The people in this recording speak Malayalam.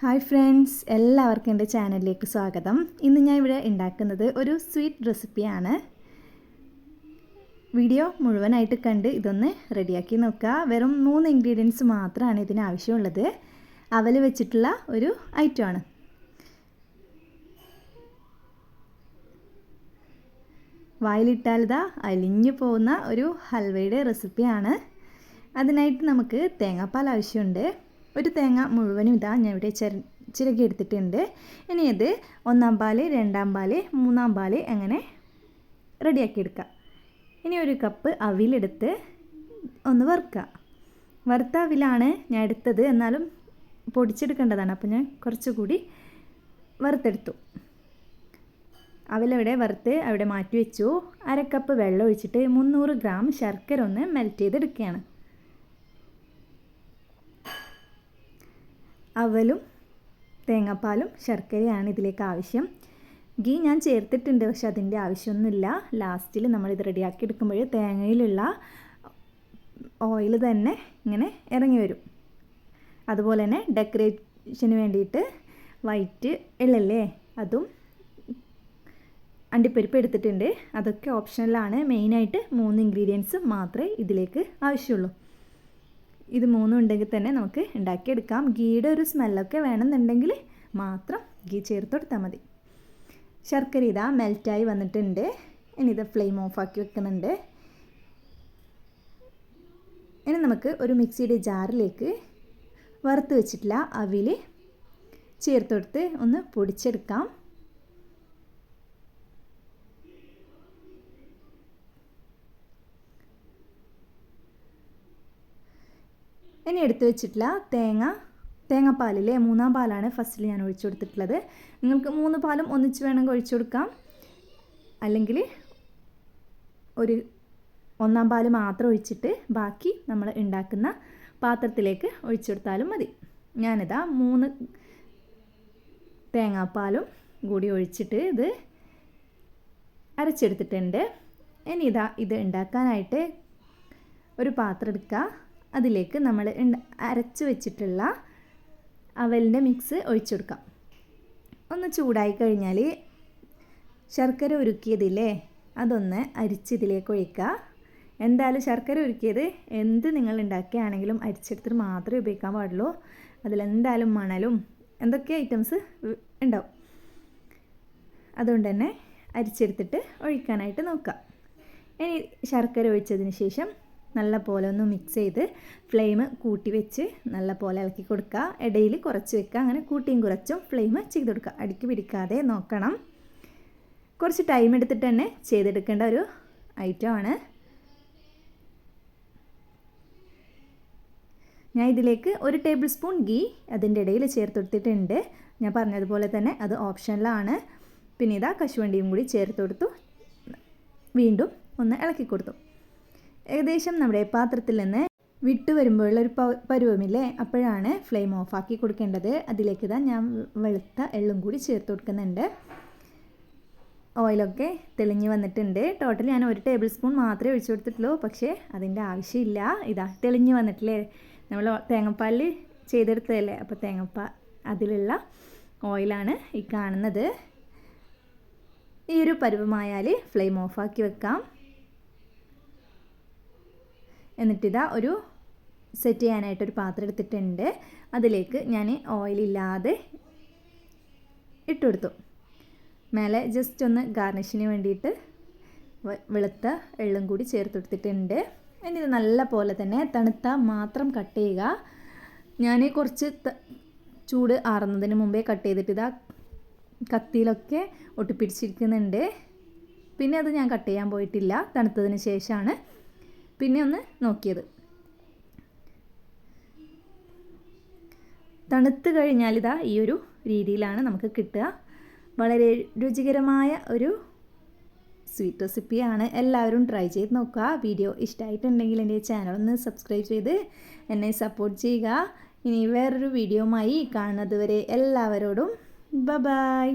ഹായ് ഫ്രണ്ട്സ് എല്ലാവർക്കും എന്റെ ചാനലിലേക്ക് സ്വാഗതം. ഇന്ന് ഞാൻ ഇവിടെ ഉണ്ടാക്കുന്നത് ഒരു സ്വീറ്റ് റെസിപ്പിയാണ്. വീഡിയോ മുഴുവനായിട്ട് കണ്ട് ഇതൊന്ന് റെഡിയാക്കി നോക്കുക. വെറും മൂന്ന് ഇൻഗ്രീഡിയൻസ് മാത്രമാണ് ഇതിന് ആവശ്യമുള്ളത്. അവൽ വെച്ചിട്ടുള്ള ഒരു ഐറ്റമാണ് വായിലിട്ടാൽ ഇതാ അലിഞ്ഞു പോകുന്ന ഒരു ഹൽവയുടെ റെസിപ്പിയാണ് അതിനായിട്ട് നമുക്ക് തേങ്ങാപ്പാൽ ആവശ്യമുണ്ട്. ഒരു തേങ്ങ മുഴുവനും ഇതാ ഞാൻ ഇവിടെ ചിരകി എടുത്തിട്ടുണ്ട്. ഇനി ഇത് ഒന്നാം പാൽ രണ്ടാം പാൽ മൂന്നാം പാൽ അങ്ങനെ റെഡിയാക്കി എടുക്കുക. ഇനി ഒരു കപ്പ് അവിലെടുത്ത് ഒന്ന് വറുക്കുക. വറുത്ത അവിലാണ് ഞാൻ എടുത്തത്. എന്നാലും പൊടിച്ചെടുക്കേണ്ടതാണ്. അപ്പോൾ ഞാൻ കുറച്ചുകൂടി വറുത്തെടുത്തു. അവിലവിടെ വറുത്ത് അവിടെ മാറ്റി വെച്ചു. അരക്കപ്പ് കപ്പ് വെള്ളം ഒഴിച്ചിട്ട് മുന്നൂറ് ഗ്രാം ശർക്കര ഒന്ന് മെൽറ്റ് ചെയ്തെടുക്കുകയാണ്. അവലും തേങ്ങാപ്പാലും ശർക്കരയാണ് ഇതിലേക്ക് ആവശ്യം. ഗീ ഞാൻ ചേർത്തിട്ടുണ്ട് പക്ഷെ അതിന്റെ ആവശ്യമൊന്നുമില്ല. ലാസ്റ്റിൽ നമ്മൾ ഇത് റെഡിയാക്കി എടുക്കുമ്പോൾ തേങ്ങയിലുള്ള ഓയിൽ തന്നെ ഇങ്ങനെ ഇറങ്ങി വരും. അതുപോലെ തന്നെ ഡെക്കറേഷന് വേണ്ടിയിട്ട് വൈറ്റ് എള്ളല്ലേ അതും അണ്ടിപ്പരിപ്പ് എടുത്തിട്ടുണ്ട്. അതൊക്കെ ഓപ്ഷണലാണ് മെയിനായിട്ട് മൂന്ന് ഇൻഗ്രീഡിയൻസ് മാത്രമേ ഇതിലേക്ക് ആവശ്യമുള്ളൂ. ഇത് മൂന്നും ഉണ്ടെങ്കിൽ തന്നെ നമുക്ക് ഉണ്ടാക്കിയെടുക്കാം. ഗീയുടെ ഒരു സ്മെല്ലൊക്കെ വേണമെന്നുണ്ടെങ്കിൽ മാത്രം ഗീ ചേർത്ത് കൊടുത്താൽ മതി. ശർക്കര ഇതാ മെൽറ്റായി വന്നിട്ടുണ്ട്. ഇനി ഇത് ഫ്ലെയിം ഓഫാക്കി വെക്കുന്നുണ്ട്. ഇനി നമുക്ക് ഒരു മിക്സിയുടെ ജാറിലേക്ക് വറുത്ത് വെച്ചിട്ടില്ല അവിൽ ചേർത്ത് കൊടുത്ത് ഒന്ന് പൊടിച്ചെടുക്കാം. ഇനി എടുത്തു വെച്ചിട്ടില്ല തേങ്ങ തേങ്ങാപ്പാലിലെ മൂന്നാം പാലാണ് ഫസ്റ്റിൽ ഞാൻ ഒഴിച്ചു കൊടുത്തിട്ടുള്ളത്. നിങ്ങൾക്ക് മൂന്ന് പാലും ഒന്നിച്ച് വേണമെങ്കിൽ ഒഴിച്ചു കൊടുക്കാം. അല്ലെങ്കിൽ ഒരു ഒന്നാം പാൽ മാത്രം ഒഴിച്ചിട്ട് ബാക്കി നമ്മൾ ഉണ്ടാക്കുന്ന പാത്രത്തിലേക്ക് ഒഴിച്ചു കൊടുത്താലും മതി. ഞാനിതാ മൂന്ന് തേങ്ങാപ്പാലും കൂടി ഒഴിച്ചിട്ട് ഇത് അരച്ചെടുത്തിട്ടുണ്ട്. ഇനി ഇതാ ഇത് ഉണ്ടാക്കാനായിട്ട് ഒരു പാത്രം എടുക്കുക. അതിലേക്ക് നമ്മൾ അരച്ചു വെച്ചിട്ടുള്ള അവലിന്റെ മിക്സ് ഒഴിച്ചു കൊടുക്കാം. ഒന്ന് ചൂടായി കഴിഞ്ഞാൽ ശർക്കര ഉരുക്കിയതില്ലേ? അതൊന്ന് അരിച്ചിതിലേക്ക് ഒഴിക്കുക. എന്തായാലും ശർക്കര ഉരുക്കിയത് എന്ത് നിങ്ങൾ ഉണ്ടാക്കുകയാണെങ്കിലും അരിച്ചെടുത്തിട്ട് മാത്രമേ ഉപയോഗിക്കാൻ പാടുള്ളൂ. അതിലെന്തായാലും മണലും എന്തൊക്കെ ഐറ്റംസ് ഉണ്ടാവും. അതുകൊണ്ട് തന്നെ അരിച്ചെടുത്തിട്ട് ഒഴിക്കാനായിട്ട് നോക്കുക. ഇനി ശർക്കര ഒഴിച്ചതിന് ശേഷം നല്ല പോലെ ഒന്ന് മിക്സ് ചെയ്ത് ഫ്ലെയിം കൂട്ടി വെച്ച് നല്ല പോലെ ഇളക്കി കൊടുക്കുക. ഇടയിൽ കുറച്ച് വെക്കുക. അങ്ങനെ കൂട്ടിയും കുറച്ചും ഫ്ലെയിം ചെയ്ത് കൊടുക്കുക. അടുക്കി പിടിക്കാതെ നോക്കണം. കുറച്ച് ടൈം എടുത്തിട്ട് തന്നെ ചെയ്തെടുക്കേണ്ട ഒരു ഐറ്റമാണ് ഞാൻ ഇതിലേക്ക് ഒരു ടേബിൾ സ്പൂൺ ഗീ അതിന്റെ ഇടയിൽ ചേർത്ത് കൊടുത്തിട്ടുണ്ട് ഞാൻ പറഞ്ഞതുപോലെ തന്നെ അത് ഓപ്ഷനിലാണ് പിന്നെ ഇതാ കശുവണ്ടിയും കൂടി ചേർത്ത് കൊടുത്തു വീണ്ടും ഒന്ന് ഇളക്കി കൊടുത്തു. ഏകദേശം നമ്മുടെ പാത്രത്തിൽ നിന്ന് വിട്ടു വരുമ്പോഴുള്ള ഒരു പരുവമില്ലേ? അപ്പോഴാണ് ഫ്ലെയിം ഓഫാക്കി കൊടുക്കേണ്ടത്. അതിലേക്ക് ഇതാ ഞാൻ വെളുത്ത എള്ളും കൂടി ചേർത്ത് കൊടുക്കുന്നുണ്ട്. ഓയിലൊക്കെ തെളിഞ്ഞ് വന്നിട്ടുണ്ട്. ടോട്ടൽ ഞാൻ ഒരു ടേബിൾ സ്പൂൺ മാത്രമേ ഒഴിച്ചു കൊടുത്തിട്ടുള്ളൂ. പക്ഷേ അതിന്റെ ആവശ്യമില്ല. ഇതാ തെളിഞ്ഞ് വന്നിട്ടില്ലേ? നമ്മൾ തേങ്ങപ്പാലിൽ ചെയ്തെടുത്തതല്ലേ? അപ്പോൾ തേങ്ങപ്പാൽ അതിലുള്ള ഓയിലാണ് ഈ കാണുന്നത്. ഈ ഒരു പരുവമായാൽ ഫ്ലെയിം ഓഫാക്കി വെക്കാം. എന്നിട്ടിതാ ഒരു സെറ്റ് ചെയ്യാനായിട്ടൊരു പാത്രം എടുത്തിട്ടുണ്ട്. അതിലേക്ക് ഞാൻ ഓയിലില്ലാതെ ഇട്ടുകൊടുത്തു മേലെ ജസ്റ്റ് ഒന്ന് ഗാർണിഷിന് വേണ്ടിയിട്ട് വെളുത്ത എള്ളും കൂടി ചേർത്ത് കൊടുത്തിട്ടുണ്ട്. ഇത് നല്ല പോലെ തന്നെ തണുത്ത മാത്രം കട്ട് ചെയ്യുക. ഞാൻ കുറച്ച് ചൂട് ആറുന്നതിന് മുമ്പേ കട്ട് ചെയ്തിട്ട് ഇതാ കത്തിയിലൊക്കെ ഒട്ടിപ്പിടിച്ചിരിക്കുന്നുണ്ട്. പിന്നെ അത് ഞാൻ കട്ട് ചെയ്യാൻ പോയിട്ടില്ല. തണുത്തതിന് ശേഷമാണ് പിന്നെ ഒന്ന് നോക്കിയത്. തണുത്ത് കഴിഞ്ഞാൽ ഇതാ ഈ ഒരു രീതിയിലാണ് നമുക്ക് കിട്ടുക. വളരെ രുചികരമായ ഒരു സ്വീറ്റ് റെസിപ്പിയാണ്. എല്ലാവരും ട്രൈ ചെയ്ത് നോക്കുക. വീഡിയോ ഇഷ്ടമായിട്ടുണ്ടെങ്കിൽ എന്റെ ചാനൽ ഒന്ന് സബ്സ്ക്രൈബ് ചെയ്ത് എന്നെ സപ്പോർട്ട് ചെയ്യുക. ഇനി വേറൊരു വീഡിയോമായി കാണുന്നതുവരെ എല്ലാവരോടും ബ ബായ്